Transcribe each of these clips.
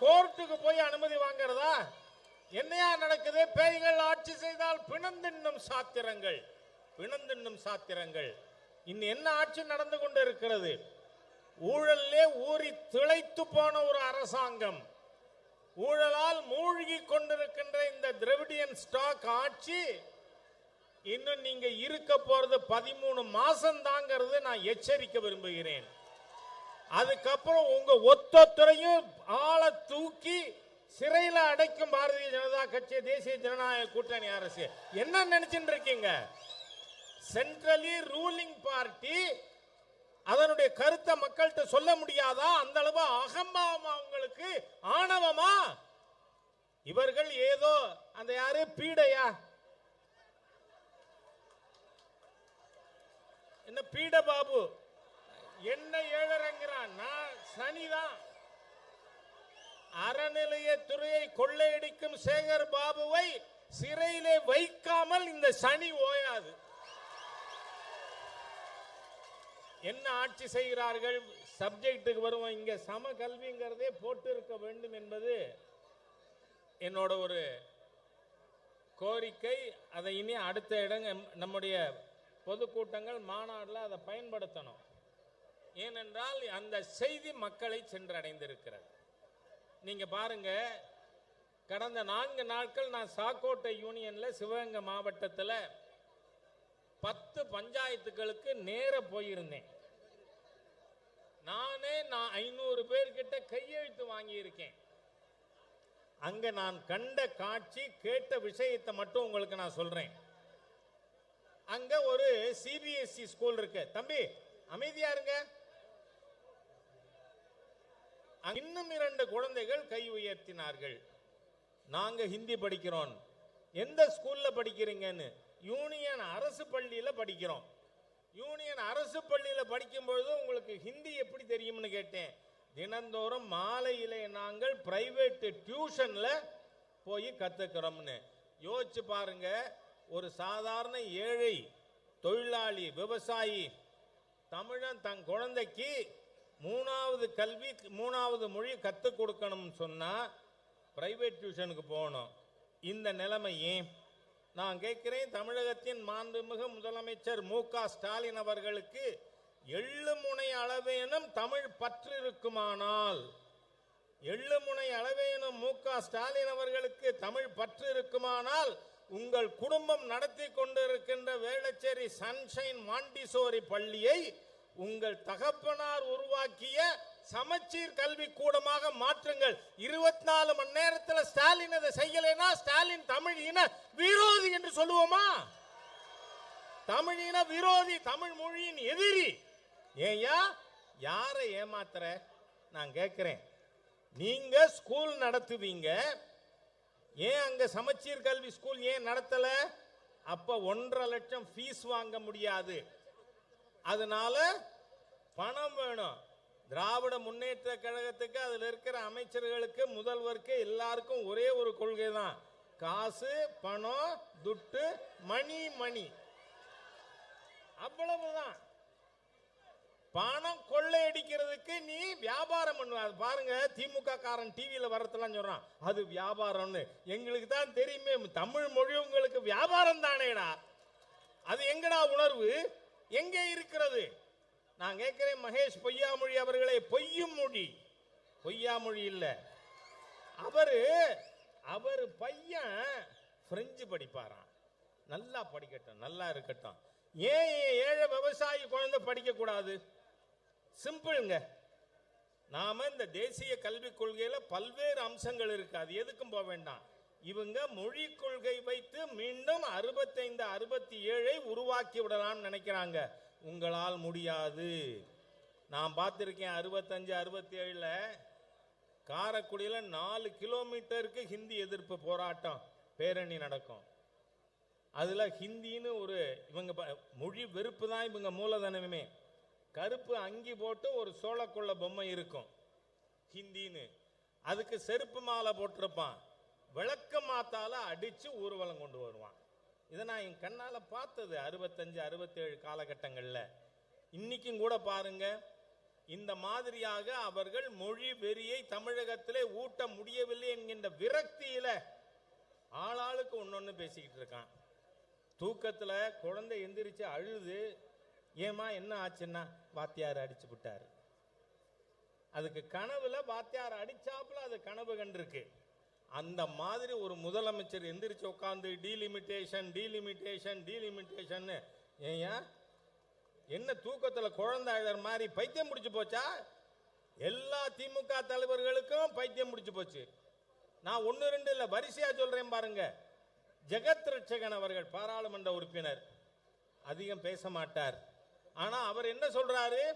கோர்ட்டுக்கு போய் அனுமதி வாங்குறதா? என்னையா நடக்குது? பேய்கள் ஆட்சி செய்தால் பிணந்தின்னும் சாத்திரங்கள். பிணந்தின்னும் சாத்திரங்கள். இன்னும் என்ன ஆட்சி நடந்து கொண்டு இருக்கிறது ஊழல்லே ஊறி திளைத்து போன ஒரு அரசாங்கம். ஊழலால் மூழ்கி கொண்டிருக்கின்ற இந்த திரவிடியன் ஸ்டாக் ஆட்சி இன்னும் நீங்க இருக்க போறது பதிமூணு மாசம் தாங்கிறது நான் எச்சரிக்க விரும்புகிறேன். அதுக்கப்புறம் உங்க ஒத்தொத்தரையும் ஆளை தூக்கி சிறையில அடைக்கும் பாரதிய ஜனதா கட்சி தேசிய ஜனநாயக கூட்டணி அரசு. என்ன நினைச்சுட்டு இருக்கீங்க? சென்ட்ரலி ரூலிங் பார்ட்டி அதனுடைய கருத்தை மக்கள்கிட்ட சொல்ல முடியாதா? அந்த அளவு அகம்பாவமா உங்களுக்கு? ஆணவமா? இவர்கள் ஏதோ அந்த யாரு? பீடையா? என்ன பீட பாபு? என்ன ஏழரங்கிறான் நான் சனிதான். அறநிலையத்துறையை கொள்ளையடிக்கும் சேகர் பாபுவை சிறையிலே வைக்காமல் இந்த சனி ஓயாது. என்ன ஆட்சி செய்கிறார்கள்? சப்ஜெக்ட்டுக்கு வருவோம். இங்க சம கல்விங்கிறதே போட்டு இருக்க வேண்டும் என்பது என்னோட ஒரு கோரிக்கை. அதை இனி அடுத்த இடங்க நம்முடைய பொதுக்கூட்டங்கள் மாநாட்டில் அதை பயன்படுத்தணும். ஏனென்றால் அந்த செய்தி மக்களை சென்றடைந்திருக்கிறது. நீங்க பாருங்க கடந்த நான்கு நாட்கள் நான் சாக்கோட்டை யூனியன்ல சிவகங்கை மாவட்டத்தில் பத்து பஞ்சாயத்துகளுக்கு நேர போயிருந்தேன். நானே நான் ஐநூறு பேர்கிட்ட கையெழுத்து வாங்கியிருக்கேன். அங்க நான் கண்ட காட்சி கேட்ட விஷயத்தை மட்டும் உங்களுக்கு நான் சொல்றேன். அங்க ஒரு சிபிஎஸ்இ ஸ்கூல் இருக்கு. தம்பி அமைதியா இருங்க. இன்னும் இரண்டு குழந்தைகள் கை உயர்த்தினார்கள். நாங்க ஹிந்தி படிக்கிறோம். எந்த ஸ்கூல்ல படிக்கிறீங்கன்னு? யூனியன் அரசு பள்ளியில படிக்கிறோம். யூனியன் அரசு பள்ளியில படிக்கும் பொழுது உங்களுக்கு ஹிந்தி எப்படி தெரியும்னு கேட்டேன். தினந்தோறும் மாலையிலே நாங்கள் பிரைவேட் டியூஷன்ல போய் கத்துக்கிறோம்னு. யோசிச்சு பாருங்க ஒரு சாதாரண ஏழை தொழிலாளி விவசாயி தமிழன் தன் குழந்தைக்கு மூணாவது கல்வி மூணாவது மொழி கற்றுக் கொடுக்கணும்னு சொன்னால் பிரைவேட் டியூஷனுக்கு போகணும். இந்த நிலைமையே நான் கேட்கிறேன் தமிழகத்தின் மாண்புமிகு முதலமைச்சர் மு க ஸ்டாலின் அவர்களுக்கு எள்ளு முனை அளவேனும் தமிழ் பற்று இருக்குமானால் எள்ளு முனை அளவேனும் மு க ஸ்டாலின் அவர்களுக்கு தமிழ் பற்று இருக்குமானால் உங்கள் குடும்பம் நடத்தி கொண்டிருக்கின்ற வேளச்சேரி சன்ஷைன் மாண்டிசோரி பள்ளியை உங்கள் தகப்பனார் உருவாக்கிய சமச்சீர் கல்வி கூடமாக மாற்றுங்கள். இருபத்தி நாலு மணி நேரத்தில் ஸ்டாலின் அதை செய்யலைன்னா ஸ்டாலின் தமிழ் இன விரோதி என்று சொல்லுவோமா? தமிழ் இன விரோதி தமிழ் மொழியின் எதிரி. ஏயா யாரை ஏமாத்துற? நான் கேட்கிறேன் நீங்க ஸ்கூல் நடத்துவீங்க. ஏன் அங்க சமச்சீர் கல்வி ஸ்கூல் ஏன் நடத்தல? அப்ப ஒன்றரை லட்சம் ஃபீஸ் வாங்க முடியாது. அதனால பணம் வேணும். திராவிட முன்னேற்ற கழகத்துக்கு அதில் இருக்கிற அமைச்சர்களுக்கு முதல்வருக்கு எல்லாருக்கும் ஒரே ஒரு கொள்கை தான் காசு பணம் துட்டு மணி மணி. அவ்வளவுதான். பணம் கொள்ளையடிக்கிறதுக்கு நீ வியாபாரம் பண்ணுவ. பாருங்க திமுக காரன் டிவியில் வரதெல்லாம் சொல்றான். அது வியாபாரம்னு. எங்களுக்கு தான் தெரியுமே தமிழ் மொழி உங்களுக்கு வியாபாரம் தானேடா. அது எங்கடா உணர்வு? எங்கே இருக்கிறது? நான் கேட்கிறேன் மகேஷ் பொய்யாமொழி அவர்களே பொய்யும் மொழி. பொய்யாமொழி இல்லை. அவர் அவர் பையன் பிரெஞ்சு படிப்பாராம். நல்லா படிக்கட்டும் நல்லா இருக்கட்டும். ஏன் ஏழை விவசாயி குழந்தை படிக்கக்கூடாது? சிம்பிளுங்க. நாம இந்த தேசிய கல்விக் கொள்கையில் பல்வேறு அம்சங்கள் இருக்கு. அது எதுக்கும் போக வேண்டாம். இவங்க மொழி கொள்கை வைத்து மீண்டும் அறுபத்தைந்து அறுபத்தி ஏழை உருவாக்கி விடலாம்னு நினைக்கிறாங்க. உங்களால் முடியாது. நான் பார்த்துருக்கேன் அறுபத்தஞ்சு அறுபத்தி ஏழில் காரைக்குடியில நாலு கிலோமீட்டருக்கு ஹிந்தி எதிர்ப்பு போராட்டம் பேரணி நடக்கும். அதில் ஹிந்தின்னு ஒரு இவங்க ப- மொழி வெறுப்பு தான் இவங்க மூலதனமே. கருப்பு அங்கி போட்டு ஒரு சோளக்குள்ள பொம்மை இருக்கும் ஹிந்தின்னு. அதுக்கு செருப்பு மாலை போட்டிருப்பான். விளக்க மாத்தால அடித்து ஊர்வலம் கொண்டு வருவான். இதை நான் என் கண்ணால் பார்த்தது அறுபத்தஞ்சு அறுபத்தேழு காலகட்டங்களில். இன்னைக்கும் கூட பாருங்க இந்த மாதிரியாக அவர்கள் மொழி வெறியை தமிழகத்திலே ஊட்ட முடியவில்லை என்கின்ற விரக்தியில ஆளாளுக்கு ஒன்னொன்னு பேசிக்கிட்டு இருக்கான். தூக்கத்துல குழந்தை எந்திரிச்சு அழுது ஏமா என்ன ஆச்சுன்னா? வாத்தியார் அடிச்சு விட்டாரு அதுக்கு கனவுல வாத்தியார் அடிச்சாப்புல அது கனவு கண்டிருக்கு. அந்த மாதிரி ஒரு முதலமைச்சர் எந்திரிச்சு உட்காந்து டீலிமிட்டேஷன் டீலிமிட்டேஷன் டீலிமிட்டேஷன் ஏன் என்ன தூக்கத்தில் குழந்தை அழுற மாதிரி பைத்தியம் முடிச்சு போச்சா? எல்லா திமுக தலைவர்களுக்கும் பைத்தியம் முடிச்சு போச்சு. நான் ஒன்று ரெண்டு இல்லை வரிசையாக சொல்கிறேன் பாருங்க. ஜெகத் ரட்சகன் அவர்கள் பாராளுமன்ற உறுப்பினர். அதிகம் பேச மாட்டார். ஆனால் அவர் என்ன சொல்றாரு?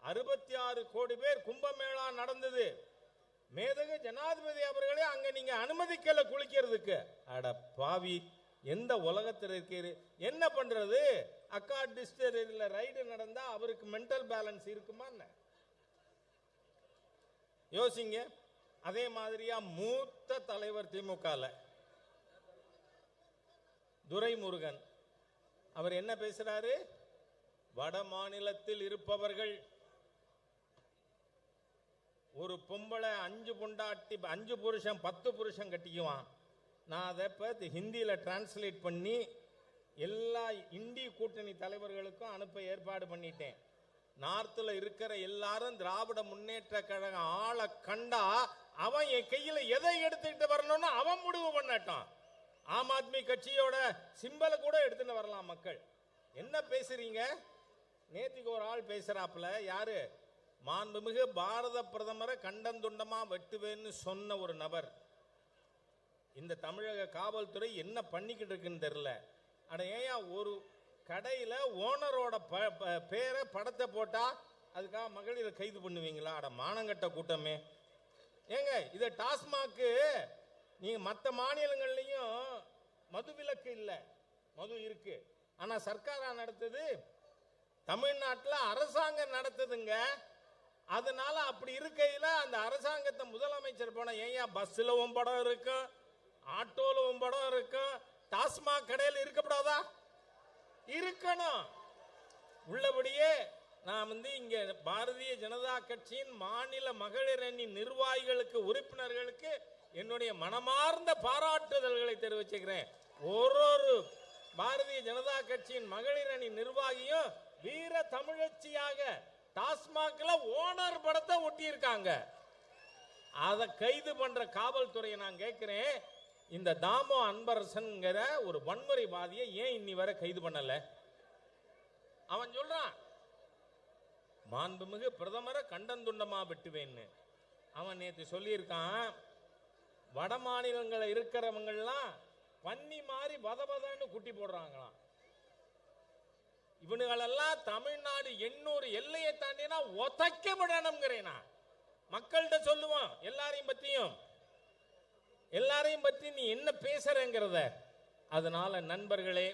அறுபத்தி ஆறு கோடி பேர் கும்பமேளா நடந்தது. மேதகு ஜனாதிபதி அவர்களே அங்கே நீங்க அனுமதிக்கல குளிக்கிறதுக்கு. அட பாவி எந்த உலகத்தில் இருக்கிறது என்ன பண்றது? அக்கா டிஸ்டரியில் ரைடு நடந்தா அவருக்கு மென்டல் பேலன்ஸ் இருக்குமா என்ன? யோசிங்க. அதே மாதிரியா மூத்த தலைவர் திமுகல. துரைமுருகன். அவர் என்ன பேசுறாரு? வட மாநிலத்தில் இருப்பவர்கள் ஒரு பொம்பளை அஞ்சு பொண்டாட்டி அஞ்சு புருஷன் பத்து புருஷன் கட்டிக்குவான். நான் அதை இப்போ ஹிந்தியில் டிரான்ஸ்லேட் பண்ணி எல்லா இந்தி கூட்டணி தலைவர்களுக்கும் அனுப்ப ஏற்பாடு பண்ணிட்டேன். நார்த்தில் இருக்கிற எல்லாரும் திராவிட முன்னேற்ற கழகம் ஆளை கண்டா அவன் என் கையில் எதை எடுத்துக்கிட்டு வரணும்னு அவன் முடிவு பண்ணட்டான் ஆம் ஆத்மி கட்சியோட சிம்பலை கூட எடுத்துட்டு வரலாம் மக்கள். என்ன பேசுறீங்க? நேத்திக்கு ஒரு ஆள் பேசுறாப்புல யாரு? மாண்புமிகு பாரத பிரதமரை கண்டந்துண்டமாக வெட்டுவேன்னு சொன்ன ஒரு நபர். இந்த தமிழக காவல்துறை என்ன பண்ணிக்கிட்டு இருக்குன்னு தெரில அட ஏன் ஒரு கடையில் ஓனரோட ப ப- பேரை படத்தை போட்டால் அதுக்காக மகளிரை கைது பண்ணுவீங்களா? அட மானங்கட்ட கூட்டமே. ஏங்க இதை டாஸ்மாக்கு நீங்கள் மற்ற மாநிலங்கள்லையும் மது விலக்கு இல்லை. மது இருக்கு. ஆனால் சர்க்காரா நடத்துது? தமிழ்நாட்டில் அரசாங்கம் நடத்துதுங்க. அதனால அப்படி இருக்கையில் அந்த அரசாங்கத்தை முதலமைச்சர் போன ஏன் பஸ்ஸில் உன் படம் இருக்கும் ஆட்டோல உன் படம் இருக்கும் டாஸ்மாக் கடையில் இருக்கப்படாதா? இருக்கணும். உள்ளபடியே நான் வந்து இங்கே பாரதிய ஜனதா கட்சியின் மாநில மகளிர் அணி நிர்வாகிகளுக்கு உறுப்பினர்களுக்கு என்னுடைய மனமார்ந்த பாராட்டுதல்களை தெரிவிச்சுக்கிறேன். ஒரு ஒரு பாரதிய ஜனதா கட்சியின் மகளிர் அணி நிர்வாகியும் வீர தமிழச்சியாக டாஸ்மாக்ல ஓனர் படத்தை ஒட்டியிருக்காங்க. அதை கைது பண்ற காவல்துறையை நான் கேட்கிறேன். இந்த தாமோ அன்பரசன்கிற ஒரு வன்முறைவாதியை ஏன் இன்னி வரை கைது பண்ணல? அவன் சொல்றான் மாண்புமிகு பிரதமரை கண்டந்துண்டமா வெட்டுவேன்னு. அவன் நேற்று சொல்லியிருக்கான் வட மாநிலங்களில் இருக்கிறவங்கெல்லாம் பன்னி மாதிரி வதன்னு குட்டி போடுறாங்களாம். இவனுகளெல்லாம் தமிழ்நாடு எண்ணூறு எல்லையை தாண்டினா உதைக்க விடணுங்கிறேன் மக்கள்கிட்ட சொல்லுவான் எல்லாரையும் பத்தியும். எல்லாரையும் பத்தி நீ என்ன பேசுறங்கிறத. அதனால நண்பர்களே